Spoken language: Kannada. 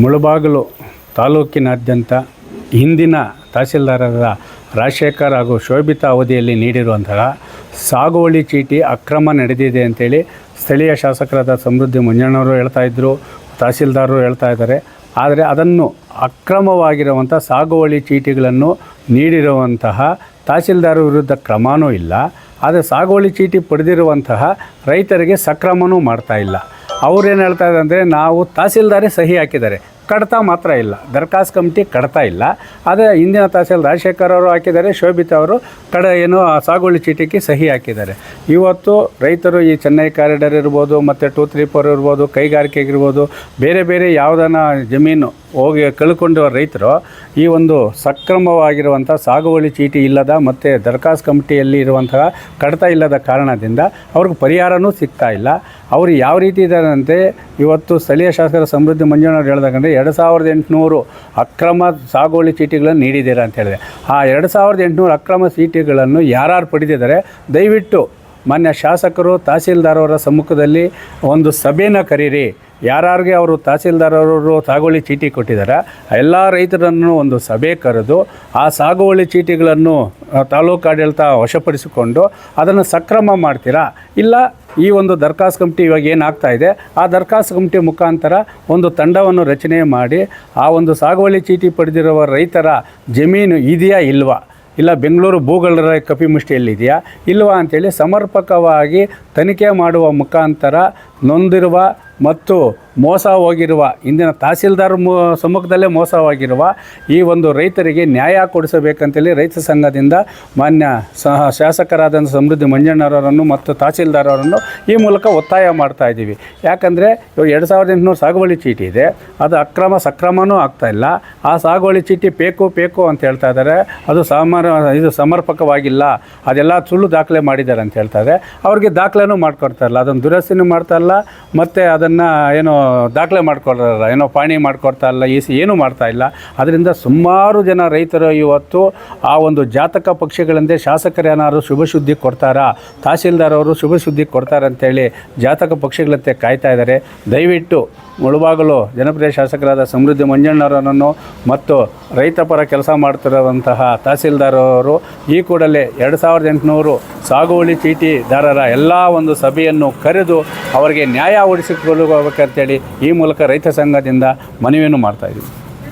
ಮುಳಬಾಗಿಲು ತಾಲೂಕಿನಾದ್ಯಂತ ಹಿಂದಿನ ತಹಸೀಲ್ದಾರರ ರಾಜಶೇಖರ್ ಹಾಗೂ ಶೋಭಿತಾ ಅವಧಿಯಲ್ಲಿ ನೀಡಿರುವಂತಹ ಸಾಗುವಳಿ ಚೀಟಿ ಅಕ್ರಮ ನಡೆದಿದೆ ಅಂತೇಳಿ ಸ್ಥಳೀಯ ಶಾಸಕರಾದ ಸಮೃದ್ಧಿ ಮಂಜಣ್ಣವರು ಹೇಳ್ತಾ ಇದ್ದರು ತಹಸೀಲ್ದಾರರು ಹೇಳ್ತಾ ಇದ್ದಾರೆ. ಆದರೆ ಅದನ್ನು ಅಕ್ರಮವಾಗಿರುವಂಥ ಸಾಗುವಳಿ ಚೀಟಿಗಳನ್ನು ನೀಡಿರುವಂತಹ ತಹಸೀಲ್ದಾರ ವಿರುದ್ಧ ಕ್ರಮವೂ ಇಲ್ಲ. ಆದರೆ ಸಾಗುವಳಿ ಚೀಟಿ ಪಡೆದಿರುವಂತಹ ರೈತರಿಗೆ ಸಕ್ರಮನೂ ಮಾಡ್ತಾ ಇಲ್ಲ. ಅವ್ರೇನು ಹೇಳ್ತಾ ಇದ್ದಾರೆ ಅಂದರೆ ನಾವು ತಹಸೀಲ್ದಾರೇ ಸಹಿ ಹಾಕಿದ್ದಾರೆ. ಕಡತ ಮಾತ್ರ ಇಲ್ಲ. ದರ್ಖಾಸ್ ಕಮಿಟಿ ಕಡತ ಇಲ್ಲ. ಆದರೆ ಹಿಂದಿನ ತಹಸೀಲ್ ರಾಜಶೇಖರ್ ಅವರು ಹಾಕಿದ್ದಾರೆ, ಶೋಭಿತಾ ಅವರು ಕಡ ಏನು ಸಾಗುವಳಿ ಚೀಟಿಗೆ ಸಹಿ ಹಾಕಿದ್ದಾರೆ. ಇವತ್ತು ರೈತರು ಈ ಚೆನ್ನೈ ಕಾರಿಡಾರ್ ಇರ್ಬೋದು, ಮತ್ತು ಟೂ ತ್ರೀ ಫೋರ್ ಇರ್ಬೋದು, ಕೈಗಾರಿಕೆಗಿರ್ಬೋದು, ಬೇರೆ ಬೇರೆ ಯಾವುದನ್ನ ಜಮೀನು ಹೋಗಿ ಕಳ್ಕೊಂಡಿರುವ ರೈತರು ಈ ಒಂದು ಸಕ್ರಮವಾಗಿರುವಂಥ ಸಾಗುವಳಿ ಚೀಟಿ ಇಲ್ಲದ ಮತ್ತು ದರ್ಖಾಸ್ ಕಮಿಟಿಯಲ್ಲಿ ಇರುವಂತಹ ಕಡತ ಇಲ್ಲದ ಕಾರಣದಿಂದ ಅವ್ರಿಗೆ ಪರಿಹಾರನೂ ಸಿಗ್ತಾ ಇಲ್ಲ. ಅವರು ಯಾವ ರೀತಿ ಇದ್ದಾರಂತೆ ಇವತ್ತು ಸ್ಥಳೀಯ ಶಾಸಕರ ಸಮೃದ್ಧಿ ಮಂಜುನಾಥ್ ಹೇಳ್ದಾಗಂದ್ರೆ ಎರಡು ಸಾವಿರದ ಎಂಟುನೂರು ಅಕ್ರಮ ಸಾಗುವಳಿ ಚೀಟಿಗಳನ್ನು ನೀಡಿದ್ದೀರಾ ಅಂತ ಹೇಳಿದೆ. ಆ ಎರಡು ಸಾವಿರದ ಎಂಟುನೂರು ಅಕ್ರಮ ಚೀಟಿಗಳನ್ನು ಯಾರು ಪಡೆದಿದ್ದಾರೆ, ದಯವಿಟ್ಟು ಮಾನ್ಯ ಶಾಸಕರು, ತಹಸೀಲ್ದಾರ್ ಅವರ ಸಮ್ಮುಖದಲ್ಲಿ ಒಂದು ಸಭೆನ ಕರೀರಿ. ಯಾರ್ಯಾರಿಗೆ ಅವರು ತಹಸೀಲ್ದಾರ್ ಅವರು ಸಾಗುವಳಿ ಚೀಟಿ ಕೊಟ್ಟಿದ್ದಾರೆ, ಎಲ್ಲ ರೈತರನ್ನು ಒಂದು ಸಭೆ ಕರೆದು ಆ ಸಾಗುವಳಿ ಚೀಟಿಗಳನ್ನು ತಾಲೂಕು ಆಡಳಿತ ವಶಪಡಿಸಿಕೊಂಡು ಅದನ್ನು ಸಕ್ರಮ ಮಾಡ್ತೀರಾ? ಇಲ್ಲ, ಈ ಒಂದು ದರ್ಖಾಸ್ತು ಕಮಿಟಿ ಇವಾಗ ಏನಾಗ್ತಾ ಇದೆ, ಆ ದರ್ಖಾಸ್ತು ಕಮಿಟಿ ಮುಖಾಂತರ ಒಂದು ತಂಡವನ್ನು ರಚನೆ ಮಾಡಿ, ಆ ಒಂದು ಸಾಗುವಳಿ ಚೀಟಿ ಪಡೆದಿರುವ ರೈತರ ಜಮೀನು ಇದೆಯಾ ಇಲ್ವಾ? ಇಲ್ಲ, ಬೆಂಗಳೂರು ಭೂಗಳರ ಕಪಿಮುಷ್ಟಿಯಲ್ಲಿದೆಯಾ ಇಲ್ವಾ ಅಂಥೇಳಿ ಸಮರ್ಪಕವಾಗಿ ತನಿಖೆ ಮಾಡುವ ಮುಖಾಂತರ ನೊಂದಿರುವ ಮತ್ತು ಮೋಸ ಹೋಗಿರುವ, ಇಂದಿನ ತಹಸೀಲ್ದಾರ್ ಸಮ್ಮುಖದಲ್ಲೇ ಮೋಸವಾಗಿರುವ ಈ ಒಂದು ರೈತರಿಗೆ ನ್ಯಾಯ ಕೊಡಿಸಬೇಕಂತೇಳಿ ರೈತ ಸಂಘದಿಂದ ಮಾನ್ಯ ಸಹ ಶಾಸಕರಾದಂಥ ಸಮೃದ್ಧಿ ಮಂಜಣ್ಣರವರನ್ನು ಮತ್ತು ತಹಸೀಲ್ದಾರ್ ಅವರನ್ನು ಈ ಮೂಲಕ ಒತ್ತಾಯ ಮಾಡ್ತಾ ಇದ್ದೀವಿ. ಯಾಕಂದರೆ ಇವಾಗ ಎರಡು ಸಾವಿರದ ಎಂಟುನೂರು ಸಾಗುವಳಿ ಚೀಟಿ ಇದೆ. ಅದು ಅಕ್ರಮ ಸಕ್ರಮನೂ ಆಗ್ತಾಯಿಲ್ಲ ಆ ಸಾಗುವಳಿ ಚೀಟಿ ಬೇಕು ಬೇಕು ಅಂತ ಹೇಳ್ತಾ ಇದ್ದಾರೆ. ಅದು ಸಮರ ಇದು ಸಮರ್ಪಕವಾಗಿಲ್ಲ. ಅದೆಲ್ಲ ಸುಳ್ಳು ದಾಖಲೆ ಮಾಡಿದ್ದಾರೆ ಅಂತ ಹೇಳ್ತಾ ಇದೆ ಅವ್ರಿಗೆ ದಾಖಲೆನೂ ಮಾಡ್ಕೊಡ್ತಾ ಇಲ್ಲ. ಅದನ್ನು ದುರಸ್ತಿನೂ ಮಾಡ್ತಾ ಇಲ್ಲ. ಮತ್ತು ಅದನ್ನು ಏನು ದಾಖಲೆ ಮಾಡ್ಕೊಳ್ತಾರಲ್ಲ, ಏನೋ ಪಾಣಿ ಮಾಡ್ಕೊಡ್ತಾ ಇಲ್ಲ, ಈ ಏನೂ ಮಾಡ್ತಾ ಇಲ್ಲ. ಅದರಿಂದ ಸುಮಾರು ಜನ ರೈತರು ಇವತ್ತು ಆ ಒಂದು ಜಾತಕ ಪಕ್ಷಿಗಳಂತೆ ಶಾಸಕರೇನಾದ್ರು ಶುಭ ಸುದ್ದಿ ಕೊಡ್ತಾರಾ, ತಹಸೀಲ್ದಾರ್ ಅವರು ಶುಭ ಸುದ್ದಿ ಕೊಡ್ತಾರೆ ಅಂತೇಳಿ ಜಾತಕ ಪಕ್ಷಿಗಳಂತೆ ಕಾಯ್ತಾ ಇದ್ದಾರೆ ದಯವಿಟ್ಟು ಮುಳುಬಾಗಲು ಜನಪ್ರಿಯ ಶಾಸಕರಾದ ಸಮೃದ್ಧಿ ಮಂಜಣ್ಣವರನ್ನು ಮತ್ತು ರೈತ ಪರ ಕೆಲಸ ಮಾಡ್ತಿರುವಂತಹ ತಹಸೀಲ್ದಾರ್ ಅವರು ಈ ಕೂಡಲೇ ಎರಡು ಸಾವಿರದ ಎಂಟುನೂರು ಸಾಗುವಳಿ ಚೀಟಿದಾರರ ಎಲ್ಲ ಒಂದು ಸಭೆಯನ್ನು ಕರೆದು ಅವರಿಗೆ ನ್ಯಾಯ ಒಡಿಸಿಕೊಳ್ಳಬೇಕಂತೇಳಿ ಈ ಮೂಲಕ ರೈತ ಸಂಘದಿಂದ ಮನವಿಯನ್ನು ಮಾಡ್ತಾಯಿದ್ದೀವಿ